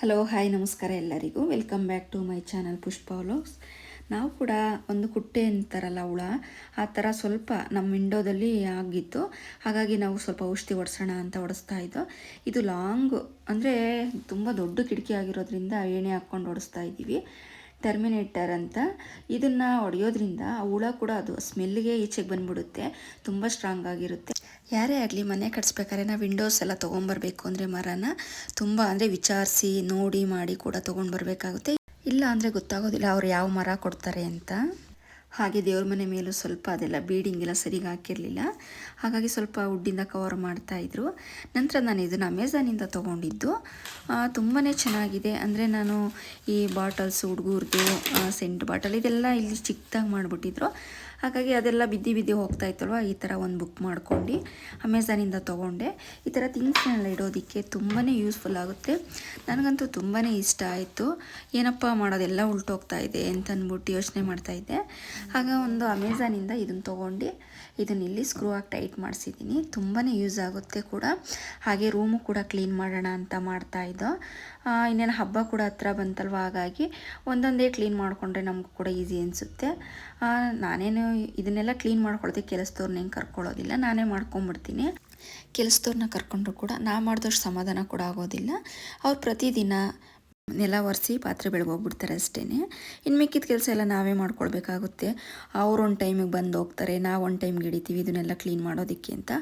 Hello hi ನಮಸ್ಕಾರ ಎಲ್ಲರಿಗೂ. Welcome back to my channel Pushpa vlogs ನಾವು ಕೂಡ ಒಂದು ಕುಟ್ಟೆ ಅಂತಾರಲ್ಲ ಹುಳ, ಆ ಥರ ಸ್ವಲ್ಪ ನಮ್ಮ ವಿಂಡೋದಲ್ಲಿ ಆಗಿತ್ತು. ಹಾಗಾಗಿ ನಾವು ಸ್ವಲ್ಪ ಔಷಧಿ ಹೊಡ್ಸೋಣ ಅಂತ ಹೊಡೆಸ್ತಾ ಇದ್ದೋ ಇದು ಲಾಂಗ್ ಅಂದರೆ ತುಂಬ ದೊಡ್ಡ ಕಿಟಕಿ ಆಗಿರೋದ್ರಿಂದ ಎಣ್ಣೆ ಹಾಕ್ಕೊಂಡು ಹೊಡೆಸ್ತಾ ಇದ್ದೀವಿ. ಟರ್ಮಿನೇಟರ್ ಅಂತ. ಇದನ್ನು ಹೊಡೆಯೋದ್ರಿಂದ ಆ ಹುಳ ಕೂಡ ಅದು ಸ್ಮೆಲ್ಗೆ ಈಚೆಗೆ ಬಂದ್ಬಿಡುತ್ತೆ. ತುಂಬ ಸ್ಟ್ರಾಂಗ್ ಆಗಿರುತ್ತೆ. ಯಾರೇ ಆಗಲಿ ಮನೆ ಕಟ್ಸ್ಬೇಕಾದ್ರೆ ನಾವು ವಿಂಡೋಸ್ ಎಲ್ಲ ತೊಗೊಂಬರ್ಬೇಕು ಅಂದರೆ ಮರನ ತುಂಬ ಅಂದರೆ ವಿಚಾರಿಸಿ, ನೋಡಿ, ಮಾಡಿ ಕೂಡ ತೊಗೊಂಡು ಬರಬೇಕಾಗುತ್ತೆ. ಇಲ್ಲ ಅಂದರೆ ಗೊತ್ತಾಗೋದಿಲ್ಲ ಅವ್ರು ಯಾವ ಮರ ಕೊಡ್ತಾರೆ ಅಂತ. ಹಾಗೆ ದೇವ್ರ ಮನೆ ಮೇಲೂ ಸ್ವಲ್ಪ ಅದೆಲ್ಲ ಬೀಡಿಂಗ್ ಎಲ್ಲ ಸರಿಗೆ ಹಾಕಿರಲಿಲ್ಲ. ಹಾಗಾಗಿ ಸ್ವಲ್ಪ ವುಡ್ಡಿಂದ ಕವರ್ ಮಾಡ್ತಾಯಿದ್ರು ನಂತರ ನಾನು ಇದನ್ನು ಅಮೆಝಾನಿಂದ ತೊಗೊಂಡಿದ್ದು. ತುಂಬಾ ಚೆನ್ನಾಗಿದೆ. ಅಂದರೆ ನಾನು ಈ ಬಾಟಲ್ಸ್ ಹುಡುಗರ್ದು ಸೆಂಟ್ ಬಾಟಲ್ ಇದೆಲ್ಲ ಇಲ್ಲಿ ಚಿಕ್ಕದಾಗಿ ಮಾಡಿಬಿಟ್ಟಿದ್ರು. ಹಾಗಾಗಿ ಅದೆಲ್ಲ ಬಿದ್ದಿ ಬಿದ್ದಿ ಹೋಗ್ತಾ ಇತ್ತಲ್ವ? ಈ ಥರ ಒಂದು ಬುಕ್ ಮಾಡ್ಕೊಂಡು ಅಮೆಝಾನಿಂದ ತೊಗೊಂಡೆ. ಈ ಥರ ಥಿಂಗ್ಸ್ನೆಲ್ಲ ಇಡೋದಕ್ಕೆ ತುಂಬಾ ಯೂಸ್ಫುಲ್ ಆಗುತ್ತೆ. ನನಗಂತೂ ತುಂಬಾ ಇಷ್ಟ ಆಯಿತು. ಏನಪ್ಪ ಮಾಡೋದೆಲ್ಲ ಉಲ್ಟೋಗ್ತಾ ಇದೆ ಅಂತ ಅಂದ್ಬಿಟ್ಟು ಯೋಚನೆ ಮಾಡ್ತಾಯಿದ್ದೆ ಆಗ ಒಂದು ಅಮೆಝಾನಿಂದ ಇದನ್ನು ತೊಗೊಂಡು ಇದನ್ನ ಇಲ್ಲಿ ಸ್ಕ್ರೂ ಆಗಿ ಟೈಟ್ ಮಾಡಿಸಿದ್ದೀನಿ. ತುಂಬಾ ಯೂಸ್ ಆಗುತ್ತೆ ಕೂಡ. ಹಾಗೆ ರೂಮು ಕೂಡ ಕ್ಲೀನ್ ಮಾಡೋಣ ಅಂತ ಮಾಡ್ತಾ ಇದ್ದೋ. ಇನ್ನೇನು ಹಬ್ಬ ಕೂಡ ಹತ್ರ ಬಂತಲ್ವ? ಹಾಗಾಗಿ ಒಂದೊಂದೇ ಕ್ಲೀನ್ ಮಾಡಿಕೊಂಡ್ರೆ ನಮಗೂ ಕೂಡ ಈಸಿ ಅನಿಸುತ್ತೆ. ನಾನೇನು ಇದನ್ನೆಲ್ಲ ಕ್ಲೀನ್ ಮಾಡ್ಕೊಳ್ಳೋದಕ್ಕೆ ಕೆಲಸದವ್ರನ್ನ ಹೆಂಗೆ ಕರ್ಕೊಳ್ಳೋದಿಲ್ಲ. ನಾನೇ ಮಾಡ್ಕೊಂಬಿಡ್ತೀನಿ. ಕೆಲಸದವ್ರನ್ನ ಕರ್ಕೊಂಡ್ರು ಕೂಡ ನಾ ಮಾಡಿದಷ್ಟು ಸಮಾಧಾನ ಕೂಡ ಆಗೋದಿಲ್ಲ. ಅವ್ರು ಪ್ರತಿದಿನ ನೆಲ ಒರೆಸಿ ಪಾತ್ರೆ ಬೆಳಗೋಗ್ಬಿಡ್ತಾರೆ ಅಷ್ಟೇ ಇನ್ನು ಮಿಕ್ಕಿದ ಕೆಲಸ ಎಲ್ಲ ನಾವೇ ಮಾಡ್ಕೊಳ್ಬೇಕಾಗುತ್ತೆ. ಅವ್ರು ಒಂದು ಟೈಮಿಗೆ ಬಂದು ಹೋಗ್ತಾರೆ, ನಾವು ಒಂದು ಟೈಮ್ಗೆ ಹಿಡಿತೀವಿ ಇದನ್ನೆಲ್ಲ ಕ್ಲೀನ್ ಮಾಡೋದಕ್ಕೆ ಅಂತ.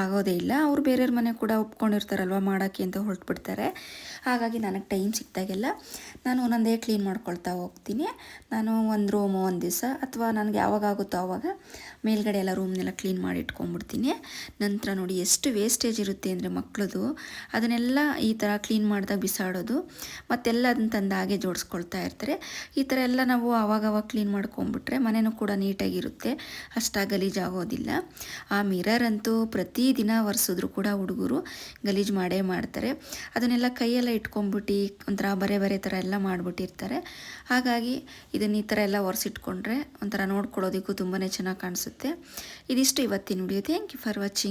ಆಗೋದೇ ಇಲ್ಲ. ಅವ್ರು ಬೇರೆಯವ್ರ ಮನೆ ಕೂಡ ಒಪ್ಕೊಂಡಿರ್ತಾರಲ್ವ ಮಾಡೋಕ್ಕೆ ಅಂತ ಹೊರಟ್ಬಿಡ್ತಾರೆ. ಹಾಗಾಗಿ ನನಗೆ ಟೈಮ್ ಸಿಕ್ತಾಗೆಲ್ಲ ನಾನು ಒಂದೊಂದೇ ಕ್ಲೀನ್ ಮಾಡ್ಕೊಳ್ತಾ ಹೋಗ್ತೀನಿ. ನಾನು ಒಂದು ರೂಮು ಒಂದು ದಿವಸ ಅಥವಾ ನನಗೆ ಯಾವಾಗ ಆಗುತ್ತೋ ಆವಾಗ ಮೇಲ್ಗಡೆ ಎಲ್ಲ ರೂಮ್ನೆಲ್ಲ ಕ್ಲೀನ್ ಮಾಡಿ ಇಟ್ಕೊಂಡ್ಬಿಡ್ತೀನಿ. ನಂತರ ನೋಡಿ ಎಷ್ಟು ವೇಸ್ಟೇಜ್ ಇರುತ್ತೆ ಅಂದರೆ ಮಕ್ಕಳದು ಅದನ್ನೆಲ್ಲ ಈ ಥರ ಕ್ಲೀನ್ ಮಾಡಿದಾಗ ಬಿಸಾಡೋದು. ಮತ್ತೆಲ್ಲ ತಂದು ಹಾಗೆ ಜೋಡಿಸ್ಕೊಳ್ತಾ ಇರ್ತಾರೆ. ಈ ಥರ ಎಲ್ಲ ನಾವು ಆವಾಗವಾಗ ಕ್ಲೀನ್ ಮಾಡ್ಕೊಂಬಿಟ್ರೆ ಮನೆಯೂ ಕೂಡ ನೀಟಾಗಿರುತ್ತೆ. ಅಷ್ಟಾಗಿ ಗಲೀಜಾಗೋದಿಲ್ಲ ಆ ಮಿರರ್ ಅಂತೂ ಪ್ರತಿದಿನ ಒರೆಸಿದ್ರು ಕೂಡ ಹುಡುಗರು ಗಲೀಜು ಮಾಡೇ ಮಾಡ್ತಾರೆ. ಅದನ್ನೆಲ್ಲ ಕೈಯೆಲ್ಲ ಇಟ್ಕೊಂಬಿಟ್ಟು ಒಂಥರ ಬರೆ ಬರೆ ಥರ ಎಲ್ಲ ಮಾಡಿಬಿಟ್ಟಿರ್ತಾರೆ. ಹಾಗಾಗಿ ಇದನ್ನ ಈ ಥರ ಎಲ್ಲ ಒರೆಸಿಟ್ಕೊಂಡ್ರೆ ಒಂಥರ ನೋಡ್ಕೊಳ್ಳೋದಕ್ಕೂ ತುಂಬಾ ಚೆನ್ನಾಗಿ ಕಾಣಿಸುತ್ತೆ. ಇದಿಷ್ಟು ಇವತ್ತಿನ video. Thank you for watching